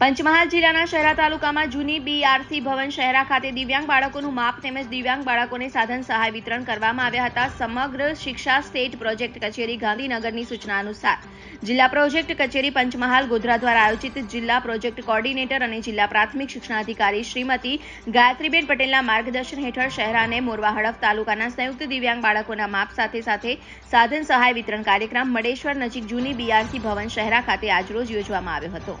પંચમહાલ જિલ્લાના શહેરા તાલુકામાં જૂની બીઆરસી ભવન શહેરા ખાતે દિવ્યાંગ બાળકોનું માપ તેમજ દિવ્યાંગ બાળકોને સાધન સહાય વિતરણ કરવામાં આવ્યા હતા. સમગ્ર શિક્ષા સ્ટેટ પ્રોજેક્ટ કચેરી ગાંધીનગરની સૂચના અનુસાર જિલ્લા પ્રોજેક્ટ કચેરી પંચમહાલ ગોધરા દ્વારા આયોજિત જિલ્લા પ્રોજેક્ટ કોર્ડિનેટર અને જિલ્લા પ્રાથમિક શિક્ષણાધિકારી શ્રીમતી ગાયત્રીબેન પટેલના માર્ગદર્શન હેઠળ શહેરાને મોરવા હડફ તાલુકાના સંયુક્ત દિવ્યાંગ બાળકોના માપ સાથે સાથે સાધન સહાય વિતરણ કાર્યક્રમ મડેશ્વર નજીક જૂની બીઆરસી ભવન શહેરા ખાતે આજરોજ યોજવામાં આવ્યો હતો.